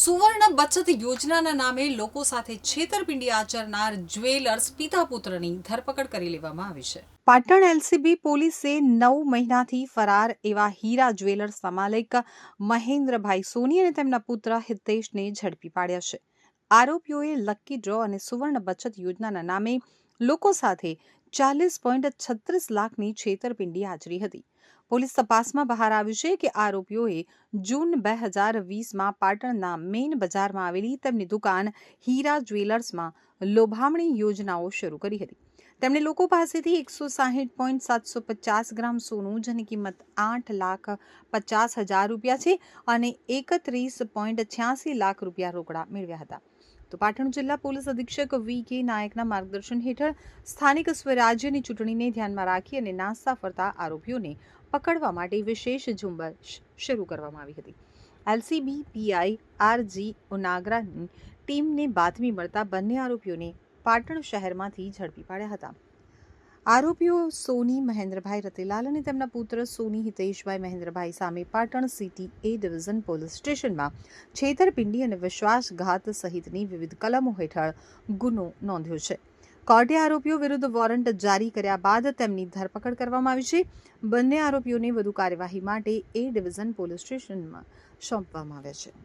સુવર્ણ બચત યોજનાના નામે લોકો સાથે છેતરપિંડી આચરનાર જ્વેલર્સ પિતા પુત્રની ધરપકડ કરી લેવામાં આવી છે. પાટણ એલસીબી પોલીસે નવ મહિનાથી ફરાર એવા હીરા જ્વેલર્સ માલિક મહેન્દ્રભાઈ સોની અને તેમના પુત્ર હિતેશને ઝડપી પાડ્યા છે. આરોપીઓએ લકી ડ્રો અને સુવર્ણ બચત યોજનાના નામે લોકો સાથે ચાલીસ પોઈન્ટ છત્રીસ લાખની છેતરપિંડી આચરી હતી. પોલીસ તપાસમાં બહાર આવ્યું છે કે આરોપીઓએ જૂન બે હજાર વીસમાં પાટણના મેઇન બજારમાં આવેલી તેમની દુકાન હીરા જ્વેલર્સમાં લોભામણી યોજનાઓ શરૂ કરી હતી. તેમણે લોકો પાસેથી એકસો સાહીઠ પોઈન્ટ સાતસો પચાસ ગ્રામ સોનું જેની કિંમત આઠ લાખ પચાસ હજાર રૂપિયા છે અને એકત્રીસ પોઈન્ટ છ્યાસી લાખ રૂપિયા રોકડા મેળવ્યા હતા. તો પાટણ જિલ્લા પોલીસ અધિક્ષક વી કે નાયકના માર્ગદર્શન હેઠળ સ્થાનિક સ્વરાજ્યની ચૂંટણીને ધ્યાનમાં રાખી અને નાસ્તા ફરતા આરોપીઓને પકડવા માટે વિશેષ ઝુંબેશ શરૂ કરવામાં આવી હતી. એલસીબી પીઆઈ આરજી ઉનાગરાની ટીમને બાતમી મળતા બંને આરોપીઓને પાટણ શહેરમાંથી ઝડપી પાડ્યા હતા. આરોપીઓ સોની મહેન્દ્રભાઈ રતિલાલ અને તેમના પુત્ર સોની હિતેશભાઈ મહેન્દ્રભાઈ સામે Patan city A division police સ્ટેશનમાં છેતરપિંડી અને વિશ્વાસઘાત સહિતની વિવિધ કલમો હેઠળ ગુનો નોંધ્યો છે. કોર્ટે આરોપીઓ વિરુદ્ધ વોરંટ જારી કર્યા બાદ તેમની ધરપકડ કરવામાં આવી છે. બંને આરોપીઓને વધુ કાર્યવાહી માટે એ ડિવિઝન પોલીસ સ્ટેશનમાં સોંપવામાં આવ્યા છે.